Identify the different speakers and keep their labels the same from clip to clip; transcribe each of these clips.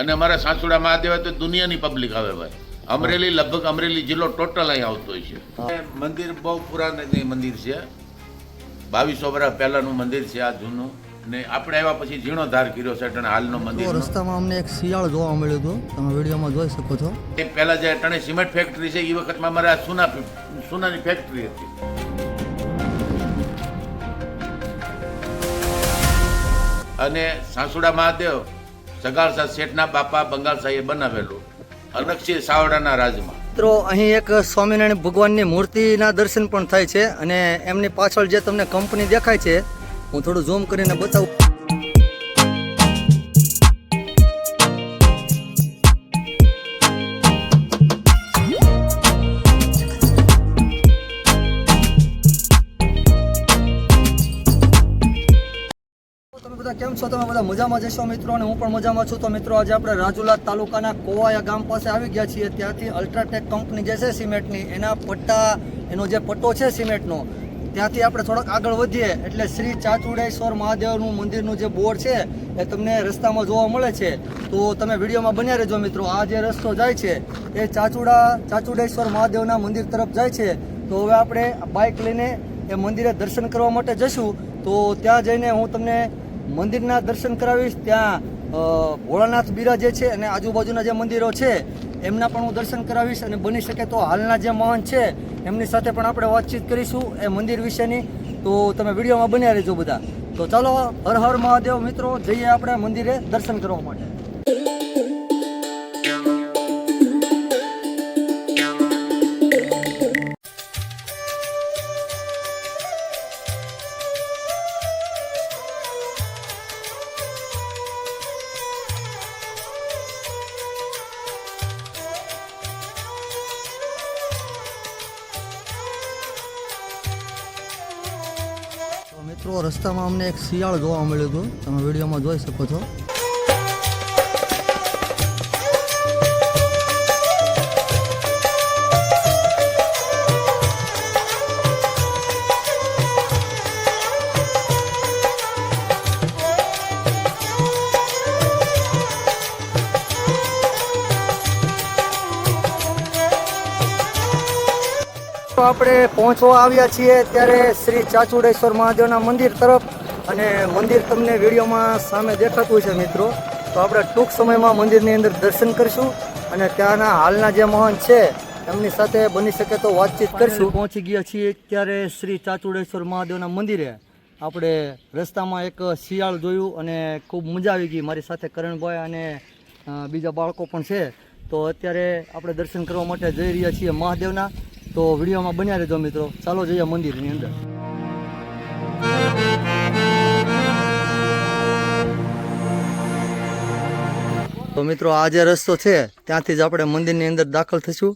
Speaker 1: અને અમારા સાસુડા મહાદેવ તો દુનિયાની પબ્લિક આવે ભાઈ. અમરેલી લગભગ અમરેલી જિલ્લો ટોટલ અહીં આવતો હોય છે. મંદિર બહુ પુરાણ મંદિર છે. બાવીસો વર્ષ પહેલાનું મંદિર છે આ જૂનું. ને આપણે આવ્યા પછી જીર્ણોદ્ધાર કર્યો છે અટણે હાલનો મંદિર
Speaker 2: રસ્તામાં અમને એક શિયાળ જોવા મળ્યું હતું. તમે વિડીયોમાં જોઈ શકો છો.
Speaker 1: એ પહેલા જે અટણે સિમેન્ટ ફેક્ટરી છે એ વખતમાં અમારા સુના સુનાની ફેક્ટરી હતી. અને સાસુડા મહાદેવ સગાળસા શેઠના બાપા બંગાળ સાહેબે બનાવેલું, અનક્ષી સાવડાના રાજમાં.
Speaker 2: મિત્રો, અહીં એક સ્વામિનારાયણ ભગવાનની મૂર્તિના દર્શન પણ થાય છે અને એમની પાછળ જે તમને કંપની દેખાય છે, હું થોડું ઝૂમ કરીને બતાવું. છો તમે બધા મજામાં જશો મિત્રો અને હું પણ મજામાં છું. તો મિત્રો આજે આપણે રાજુલા તાલુકાના કોવાયા ગામ પાસે આવી ગયા છીએ. ત્યાંથી અલ્ટ્રાટેક કંપની જે છે સિમેન્ટની, એના પટ્ટા, એનો જે પટ્ટો છે સિમેન્ટનો, ત્યાંથી આપણે થોડાક આગળ વધીએ. એટલે શ્રી ચાચુડેશ્વર મહાદેવનું મંદિરનું જે બોર્ડ છે, એ તમને રસ્તામાં જોવા મળે છે. તો તમે વિડીયોમાં બન્યા રહેજો મિત્રો. આ જે રસ્તો જાય છે, એ ચાચુડા ચાચુડેશ્વર મહાદેવના મંદિર તરફ જાય છે. તો હવે આપણે બાઇક લઈને એ મંદિરે દર્શન કરવા માટે જશું. તો ત્યાં જઈને હું તમને મંદિરના દર્શન કરાવીશ, ત્યાં ભોળાનાથ બિરાજે છે અને આજુબાજુના જે મંદિરો છે, એમના પણ હું દર્શન કરાવીશ અને બની શકે તો હાલના જે મહંત છે, એમની સાથે પણ આપણે વાતચીત કરીશું એ મંદિર વિશેની. તો તમે વિડીયોમાં બન્યા રહેજો બધા. તો ચાલો, હર હર મહાદેવ મિત્રો, જઈએ આપણે મંદિરે દર્શન કરવા માટે. મિત્રો રસ્તામાં અમને એક શિયાળ જોવા મળ્યું હતું. તમે વિડીયોમાં જોઈ શકો છો. આપણે પહોંચવા આવ્યા છીએ ત્યારે શ્રી ચાચુડેશ્વર મહાદેવના મંદિર તરફ અને મંદિર તમને વિડીયોમાં સામે દેખાતું છે મિત્રો. તો આપણે ટૂંક સમયમાં મંદિરની અંદર દર્શન કરીશું અને ત્યાંના હાલના જે મહંત છે એમની સાથે બની શકે તો વાતચીત કરીશું. પહોંચી ગયા છીએ ત્યારે શ્રી ચાચુડેશ્વર મહાદેવના મંદિરે. આપણે રસ્તામાં એક શિયાળ જોયું અને ખૂબ મજા આવી ગઈ. મારી સાથે કરણભાઈ અને બીજા બાળકો પણ છે. તો અત્યારે આપણે દર્શન કરવા માટે જઈ રહ્યા છીએ મહાદેવના. તો વિડીયોમાં બન્યા રહેજો મિત્રો. ચાલો જઈએ મંદિરની અંદર. તો મિત્રો, આ જે રસ્તો છે, ત્યાંથી જ આપણે મંદિરની અંદર દાખલ થઈશું.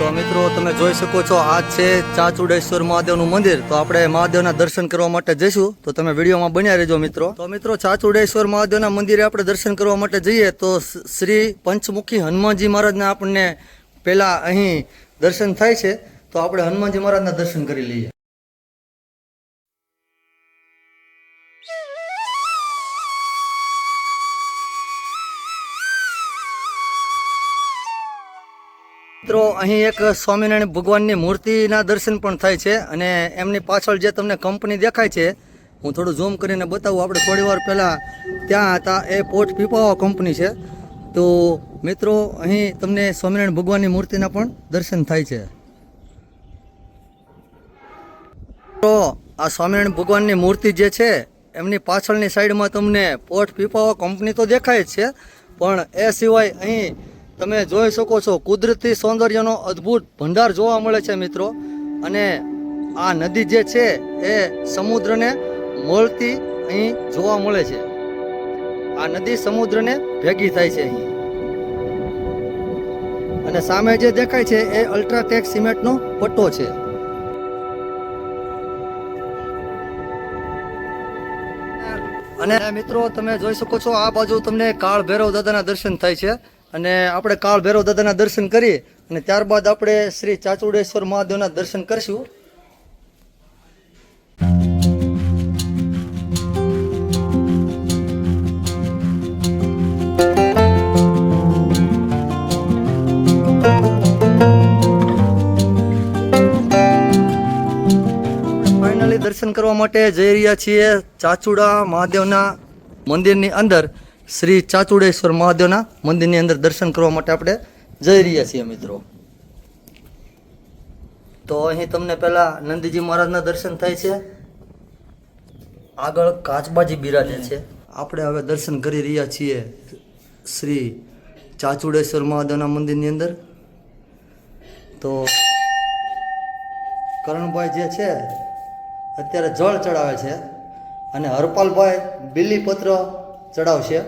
Speaker 2: તો મિત્રો, તમે જોઈ શકો છો, આ છે ચાચુડેશ્વર મહાદેવનું મંદિર. તો આપણે મહાદેવના દર્શન કરવા માટે જઈશું. તો તમે વિડીયોમાં બન્યા રહેજો મિત્રો. તો મિત્રો, ચાચુડેશ્વર મહાદેવના મંદિરે આપણે દર્શન કરવા માટે જઈએ, તો શ્રી પંચમુખી હનુમાનજી મહારાજને આપણને પહેલાં અહીં દર્શન થાય છે. તો આપણે હનુમાનજી મહારાજના દર્શન કરી લઈએ. મિત્રો, અહીં એક સ્વામિનારાયણ ભગવાનની મૂર્તિના દર્શન પણ થાય છે અને એમની પાછળ જે તમને કંપની દેખાય છે, હું થોડું ઝૂમ કરીને બતાવું. આપણે થોડી વાર પહેલાં ત્યાં હતા, એ પોટ પીપાવા કંપની છે. તો મિત્રો, અહીં તમને સ્વામિનારાયણ ભગવાનની મૂર્તિના પણ દર્શન થાય છે. તો આ સ્વામિનારાયણ ભગવાનની મૂર્તિ જે છે, એમની પાછળની સાઈડમાં તમને પોટ પીપાવા કંપની તો દેખાય જ છે, પણ એ સિવાય અહીં તમે જોઈ શકો છો, કુદરતી સૌંદર્યનો અદ્ભુત ભંડાર જોવા મળે છે મિત્રો. અને આ નદી જે છે, એ સમુદ્રને મળતી અહીં જોવા મળે છે. આ નદી સમુદ્રને ભેગી થાય છે અહીં. અને સામે જે દેખાય છે, એ અલ્ટ્રાટેક સિમેન્ટનો પટ્ટો છે. અને મિત્રો, તમે જોઈ શકો છો, આ બાજુ તમને કાળ ભૈરવ દાદાના દર્શન થાય છે. અને આપણે કાળ ભૈરવ દાદાના દર્શન કરી અને ત્યારબાદ આપણે શ્રી ચાચુડેશ્વર મહાદેવના દર્શન કરીશું. દર્શન કરવા માટે જઈ રહ્યા છીએ ચાચુડા મહાદેવના મંદિરની અંદર. શ્રી ચાચુડેશ્વર મહાદેવના મંદિરની અંદર દર્શન કરવા માટે આપણે જઈ રહ્યા છીએ મિત્રો. તો અહીં તમને પહેલાં નંદીજી મહારાજના દર્શન થાય છે. આગળ કાચબાજી બિરાજે છે. આપણે હવે દર્શન કરી રહ્યા છીએ શ્રી ચાચુડેશ્વર મહાદેવના મંદિરની અંદર. તો કરણભાઈ જે છે, અત્યારે જળ ચડાવે છે અને હરપાલભાઈ બિલીપત્ર ચડાવશે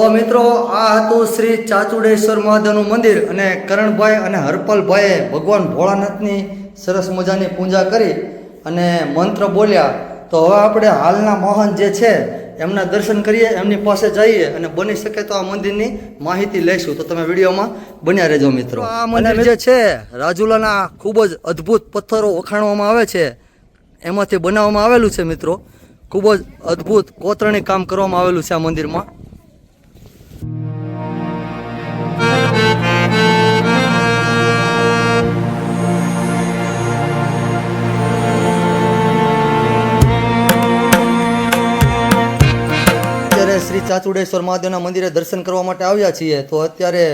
Speaker 2: તો મિત્રો આ હતું શ્રી ચાચુડેશ્વર મહાદેવનું મંદિર અને કરણભાઈ અને હરપલભાઈએ ભગવાન ભોળાનાથની સરસ મજાની પૂજા કરી અને મંત્ર બોલ્યા તો હવે આપણે હાલના મોહન જે છે એમના દર્શન કરીએ એમની પાસે જઈએ અને બની શકે તો આ મંદિરની માહિતી લઈશું. તો તમે વિડીયોમાં બન્યા રહેજો મિત્રો. આ મંદિર જે છે રાજુલાના ખૂબ જ અદ્ભુત પથ્થરો વખાણવામાં આવે છે. એમાંથી બનાવવામાં આવેલું છે મિત્રો. ખૂબ જ અદ્ભુત કોતરણી કામ કરવામાં આવેલું છે આ મંદિરમાં. શ્રી ચાચુડેશ્વર મહાદેવના મંદિરે દર્શન કરવા માટે આવ્યા છીએ તો અત્યારે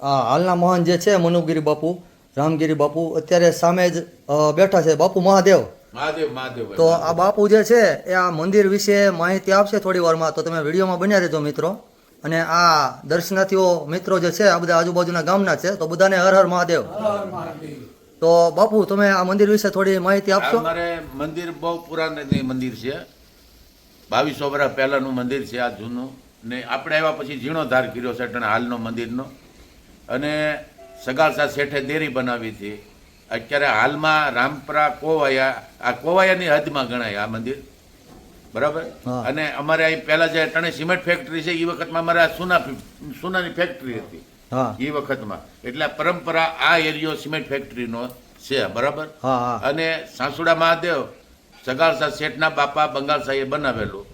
Speaker 2: આ હાલના મહાન જે છે મનુગીરી બાપુ રામગીરી બાપુ અત્યારે સામે જ બેઠા છે. બાપુ મહાદેવ.
Speaker 1: મહાદેવ મહાદેવ
Speaker 2: તો આ બાપુ જે છે એ આ મંદિર વિશે માહિતી આપશે થોડી વારમાં તો તમે વિડીયોમાં બન્યા રહેજો મિત્રો. અને આ દર્શનાર્થીઓ મિત્રો જે છે આ બધા આજુબાજુના ગામના છે તો બધાને હર હર મહાદેવ. તો બાપુ તમે આ મંદિર વિશે થોડી માહિતી આપશો?
Speaker 1: મંદિર બહુ પુરાણ મંદિર છે. બાવીસો વર્ષ પહેલાંનું મંદિર છે આ જૂનું. ને આપણે આવ્યા પછી જીર્ણોદ્ધાર કર્યો છે અટાણે હાલનો મંદિરનો. અને સગાળસા શેઠે દેરી બનાવી હતી. અત્યારે હાલમાં રામપરા કોવાયા આ કોવાયાની હદમાં ગણાય આ મંદિર. બરાબર. અને અમારે અહીં પહેલા જે અટાણે સિમેન્ટ ફેક્ટરી છે એ વખતમાં અમારે આ સુના સુનાની ફેક્ટરી હતી.
Speaker 2: હા.
Speaker 1: એ વખતમાં. એટલે પરંપરા આ એરિયો સિમેન્ટ ફેક્ટરીનો છે બરાબર? અને સાસુડા મહાદેવ સગાળસા શેઠના બાપા બંગાળ સાહેબે બનાવેલું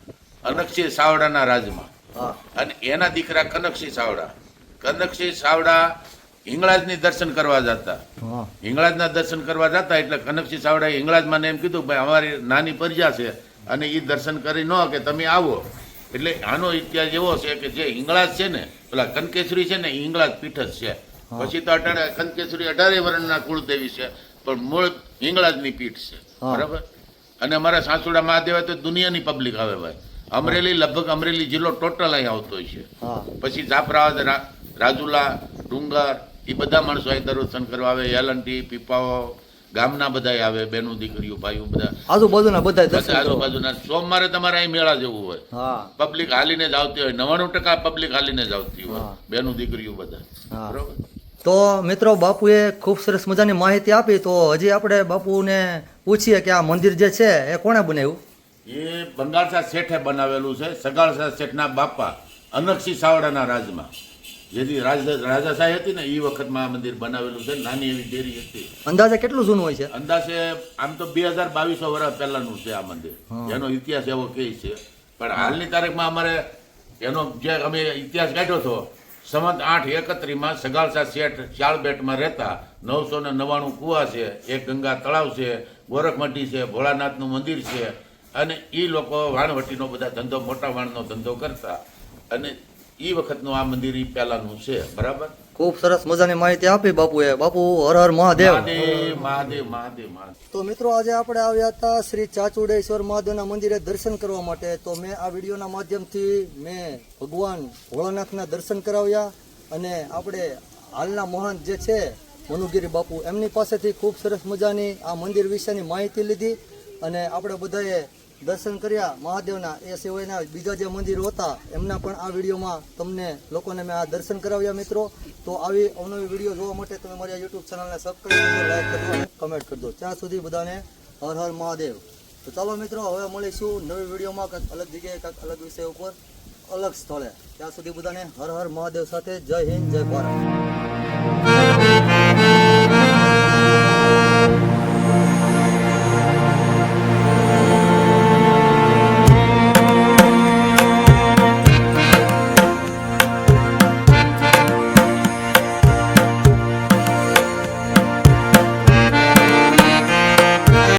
Speaker 1: કનકસિંહ સાવડાના રાજમાં. અને એના દીકરા કનકસિંહ સાવડા. કનકસિંહ સાવડા હિંગળાજની દર્શન કરવા જતા. હિંગળાજના દર્શન કરવા જતા એટલે કનકસિંહ સાવડાએ હિંગળાજમાં એમ કીધું ભાઈ અમારી નાની પરજા છે અને એ દર્શન કરી ન કે તમે આવો. એટલે આનો ઇતિહાસ એવો છે કે જે હિંગળાજ છે ને પેલા કનકેશ્વરી છે ને હિંગળાજ પીઠ જ છે. પછી તો અટાણે કનકેશ્વરી અઢારે વર્ણના કુળદેવી છે પણ મૂળ હિંગળાજની પીઠ છે. બરાબર? અને અમારા સાસુડા મહાદેવ તો દુનિયાની પબ્લિક આવે ભાઈ. અમરેલી લગભગ અમરેલી જિલ્લો ટોટલ અહીં આવતો હોય છે. પછી જાફરાબાદ રાજુલા ડુંગર એ બધા માણસો અહીં દર્શન કરવા આવે. એલંટી પીપાઓ ગામના બધા આવે બેનું દીકરીઓ ભાઈઓ બધા.
Speaker 2: આજુબાજુના બધા
Speaker 1: આજુબાજુના. સોમવારે તમારે અહીં મેળા જવું હોય.
Speaker 2: હા.
Speaker 1: પબ્લિક હાલીને જ આવતી હોય. નવાણું ટકા પબ્લિક હાલીને જ આવતી હોય. બેનું દીકરીઓ બધા. બરોબર?
Speaker 2: તો મિત્રો બાપુએ ખૂબ સરસ મજાની માહિતી આપી. તો હજી આપણે બાપુને પૂછીએ કે આ મંદિર જે છે એ કોણે બનાવ્યું?
Speaker 1: એ બંગાળસા શેઠે બનાવેલું છે સગાળસા શેઠના બાપા અનકસિંહ સાવડાના રાજમાં. જેથી રાજ રાજા સાહેબ હતી ને એ વખતમાં આ મંદિર બનાવેલું છે નાની એવી ડેરી હતી.
Speaker 2: અંદાજે કેટલું જૂનું હોય છે?
Speaker 1: અંદાજે આમ તો બે હજાર બાવીસો વર્ષ પહેલાનું છે આ મંદિર. એનો ઇતિહાસ એવો કહે છે. પણ હાલની તારીખમાં અમારે એનો જે અમે ઇતિહાસ કાઢ્યો હતો સંવત આઠ એકત્રીમાં સગાળસા શેઠ ચાળબેટમાં રહેતા નવસો ને નવ્વાણું કુવા છે એક ગંગા તળાવ છે ગોરખમઢી છે ભોળાનાથનું મંદિર છે અને એ લોકો વાણવટીનો બધા ધંધો મોટા વાણનો ધંધો કરતા અને એ વખતનું આ મંદિર એ પહેલાનું છે બરાબર?
Speaker 2: ખૂબ સરસ મજાની માહિતી આપી બાપુએ. બાપુ હર હર
Speaker 1: મહાદેવ મહાદેવ મહાદેવ.
Speaker 2: તો મિત્રો આજે આપણે આવ્યા હતા શ્રી ચાચુડેશ્વર મહાદેવના મંદિરે દર્શન કરવા માટે. તો મેં આ વિડીયોના માધ્યમથી મેં ભગવાન ભોળાનાથના દર્શન કરાવ્યા અને આપણે હાલના મહાન જે છે મનુગીરી બાપુ એમની પાસેથી ખૂબ સરસ મજાની આ મંદિર વિશેની માહિતી લીધી અને આપણે બધાએ દર્શન કર્યા મહાદેવના. એ સિવાયના બીજા જે મંદિરો હતા, એમના પણ આ વિડીયોમાં તમને લોકોને મેં આ દર્શન કરાવ્યા મિત્રો. તો આવી અવનવી વીડિયો જોવા માટે તમે મારી યુટ્યુબ ચેનલને સબસ્ક્રાઈબ કરજો લાઈક કરજો અને કમેન્ટ કરજો. ત્યાં સુધી બધાને હર હર મહાદેવ. તો ચાલો મિત્રો, હવે મળીશું નવી વિડીયોમાં કંઈક અલગ જગ્યાએ, કંઈક અલગ વિષય ઉપર, અલગ સ્થળે. ત્યાં સુધી બધાને હર હર મહાદેવ સાથે જય હિન્દ, જય ભારત.